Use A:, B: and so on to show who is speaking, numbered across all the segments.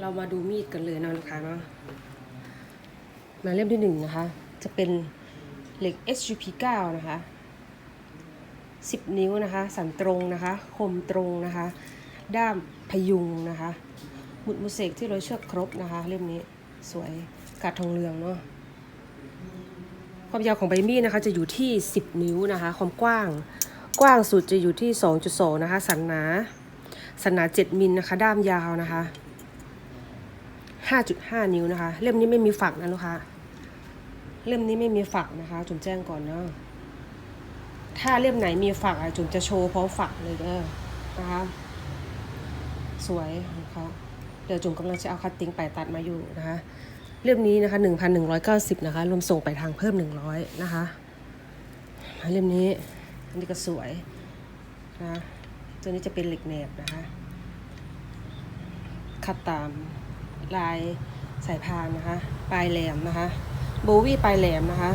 A: เรามาดูมีดกันเลยนะลูกค้าเนาะมาเล่มที่หนึ่งนะคะ จะเป็นเหล็ก SGP 9 นะคะ 10 นิ้วนะคะ สันตรงนะคะ คมตรงนะคะ ด้ามพยุงนะคะหมุดมุเสกที่เร้อยเชือกครบนะคะ เล่มนี้สวยกาดทองเหลืองเนาะความยาวของใบมีดนะคะ จะอยู่ที่ 10 นิ้วนะคะ ความกว้างกว้างสุดจะอยู่ที่ 2.2 นะคะ สันหนา สันหนา 7 มิลนะคะ ด้ามยาวนะคะ 5.5 นิ้วนะคะ เล่มนี้ไม่มีฝักนะลูกค้าเล่มนี้ไม่มีฝักนะคะ จุ๋มแจ้งก่อนเนาะถ้าเล่มไหนมีฝักอะจุ๋มจะโชว์พร้อมฝักเลยเด้อนะคะ สวยนะคะเดี๋ยวจุ๋มกำลังจะเอาคัตติ้งไปตัดมาอยู่นะคะ เล่มนี้นะคะ 1,190 นะคะ รวมส่งไปทางเพิ่ม 100 นะคะเล่มนี้อันนี้ก็สวยนะตัวนี้จะเป็นเหล็กแหนบนะคะ คัดตาม ลายสายพานนะคะ ปลายแหลมนะคะ โบวี่ปลายแหลมนะคะ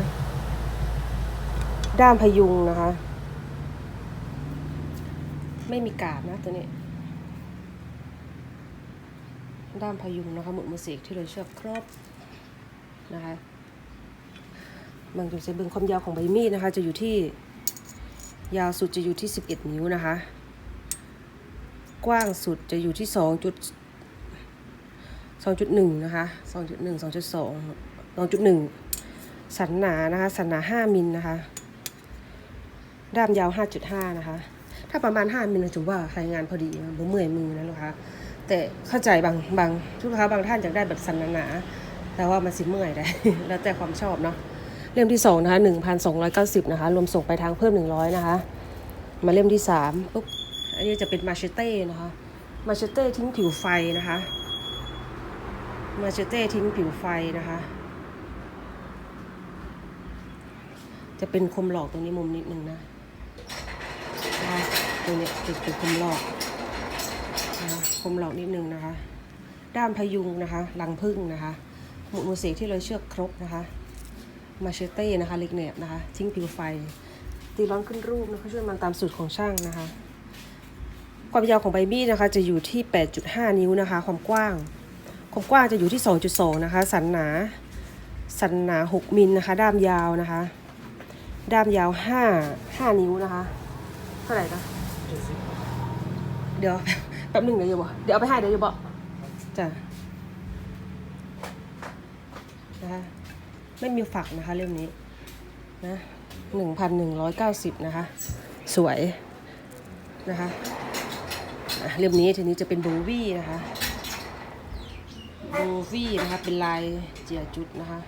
A: ด้ามพยุงนะคะ ไม่มีกาบนะตัวนี้ ด้ามพยุงนะคะหมุดมือเสกที่เราเชือกครบนะคะบางจุดจะเบิ่งความยาวของใบมีดนะคะ จะอยู่ที่ยาวสุดจะอยู่ที่ 11 นิ้วนะคะ กว้างสุดจะอยู่ที่2จุด 2.1 นะคะ 2.1 2.2 2.1 สันหนานะคะ สันหนา 5มิลนะคะ ด้ามยาว 5.5 นะคะ ถ้าประมาณ 5มิลถือว่าใช้งานพอดีนะบ่เมื่อยมือนะลูกค้าแต่เข้าใจบางบางลูกค้าบางท่านอยากได้แบบสันหนาแต่ว่ามันสิเมื่อยได้ แล้วแต่ความชอบเนาะเล่มที่สองนะคะหนึ่งพันสองร้อยเก้าสิบนะคะ รวมส่งไปทางเพิ่มหนึ่งร้อยนะคะ มาเล่มที่สามปุ๊บ อันนี้จะเป็นมาเชเต้นะคะ มาเชเต้ทิ้งผิวไฟนะคะ มาเชเต้ทิ้งผิวไฟนะคะ จะเป็นคมหลอกตรงนี้มุมนิดนึงนะนะตรงเนี้ยจะเป็นคมหลอกนะคมหลอกนิดนึงนะคะ ด้ามพยุงนะคะรังพึ่งนะคะ หมุดมือเสกที่เราเชือกครบนะคะ มาเชเต้นะคะเล็กเนบนะคะ ทิ้งผิวไฟ ตีร้อนขึ้นรูปนะคะช่วยมันตามสูตรของช่างนะคะ ความยาวของใบมีดนะคะจะอยู่ที่ 8.5 นิ้วนะคะ ความกว้าง ความกว้างจะอยู่ที่ 2.2 นะคะ สันหนา สันหนา 6 มิลนะคะ ด้ามยาวนะคะ ด้ามยาว 5 5 นิ้วนะคะ เท่าไหร่นะเดี๋ยวแป๊บหนึงเดี๋ยวอยู่บ่เดี๋ยวเอาไปให้เดี๋ยวอยู่บ่จ้ะนะคะไม่มีฝักนะคะเล่มนี้นะหนึ่งพันหนึ่งร้อยเก้าสิบนะคะ สวยนะคะอะเล่มนี้ทีนี้จะเป็นโบวี่นะคะ โบวี่นะคะเป็นลายเจียจุดนะคะ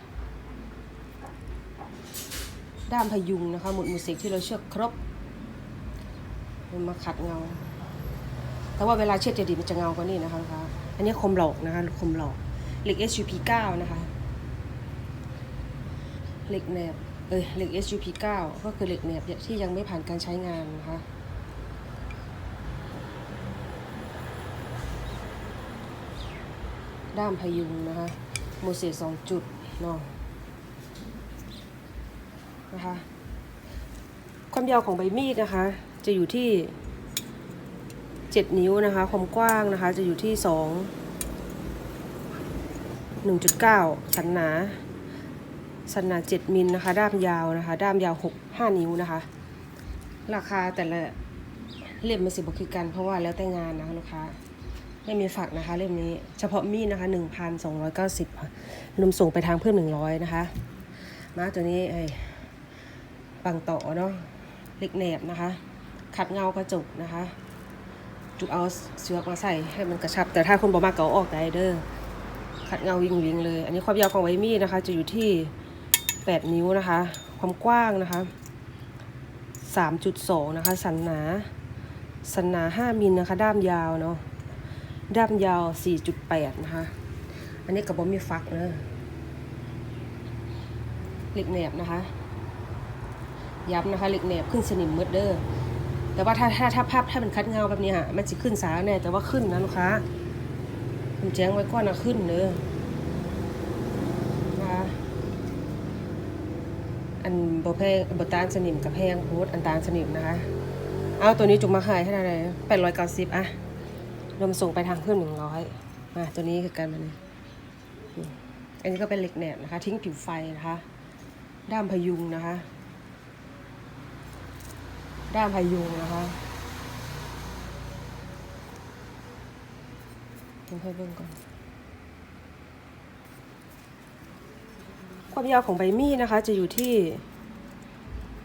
A: ด้ามพยุงนะคะหมุดมือเสกที่เราเชือกครบมันมาขัดเงา แต่ว่าเวลาเชือดจะดีมันจะเงากว่านี้นะคะลูกค้าอันนี้คมหลอกนะคะคมหลอกเหล็ก SUP 9นะคะเหล็กแหนบเอ้ยเหล็ก SUP 9ก็คือเหล็กแหนบที่ยังไม่ผ่านการใช้งานนะคะ ด้ามพยุงนะคะโมเสสสองจุดเนาะนะคะความยาวของใบมีดนะคะ จะอยู่ที่ 7 นิ้วนะคะ ความกว้างนะคะจะอยู่ที่ 2 1.9 สันหนา สันหนา 7 มิลนะคะ ด้ามยาวนะคะ ด้ามยาว 6 5 นิ้วนะคะ ราคาแต่ละเล่มมันสิบคือกันเพราะว่าแล้วแต่งานนะคะลูกค้า ไม่มีฝักนะคะเล่มนี้ เฉพาะมีดนะคะ1,290ค่ะนมส่งไปทางเพิ่ม100นะคะ มาตัวนี้ไอ้ปังต่อเนาะเล็กแหนบนะคะ ขัดเงากระจกนะคะ จุกเอาเสือกมาใส่ให้มันกระชับ แต่ถ้าคนบอกมากก็เอาออกได้เด้อขัดเงาวิงวิงเลย อันนี้ความยาวของใบมีดนะคะ จะอยู่ที่8นิ้วนะคะ ความกว้างนะคะ3.2นะคะ สันหนา สันหนา5มิลนะคะ ด้ามยาวเนาะ ด้ามยาว 4.8 นะคะ อันนี้กับบอมีฟักเนอะเหล็กแหนบนะคะ ย้ำนะคะเหล็กแหนบขึ้นสนิมมืดเด้อแต่ว่าถ้าถ้าถ้าภาพถ้าเป็นคัดเงาแบบนี้ฮะมันจะขึ้นสาแน่แต่ว่าขึ้นนะลูกค้าผมแจ้งไว้ก่อนนะขึ้นเด้อนะคะอันบแพงบตานสนิมกับแพงโพดอันตานสนิมนะคะ เอาตัวนี้จุกมาขายให้ได้เลยแปดร้อยเก้าสิบอะ รวมส่งไปทางเพิ่มหนึ่งร้อยอะตัวนี้คือการมันอันนี้ก็เป็นเหล็กแหนบนะคะ ทิ้งผิวไฟนะคะ ด้ามพยุงนะคะ ด้ามพยุงนะคะต้องให้เบิ่งก่อนความยาวของใบมีดนะคะ จะอยู่ที่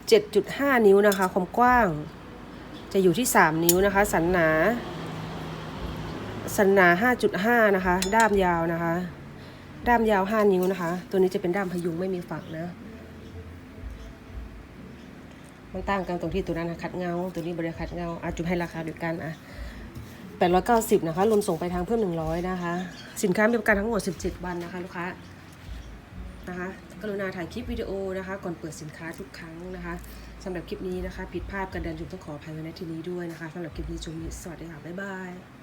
A: 7.5 นิ้วนะคะ ความกว้าง จะอยู่ที่ 3 นิ้วนะคะ สันหนา สันหนา 5.5 นะคะ ด้ามยาวนะคะ ด้ามยาว 5 นิ้วนะคะ ตัวนี้จะเป็นด้ามพยุงไม่มีฝักนะ มันต่างกันตรงที่ตัวนั้นนะคัดเงา ตัวนี้บริคัดเงาอาจุดให้ราคาเดียวกันอะ890 นะคะ รวมส่งไปทางเพิ่ม 100 นะคะ สินค้ามีประกันทั้งหมด 17 วันนะคะ ลูกค้า นะคะ กรุณาถ่ายคลิปวิดีโอนะคะ ก่อนเปิดสินค้าทุกครั้งนะคะสำหรับคลิปนี้นะคะ ผิดพลาดกันเดินจุดต้องขออภัยไว้ในที่นี้ด้วยนะคะสำหรับคลิปนี้ชมนี้สวัสดีค่ะ บ๊ายบาย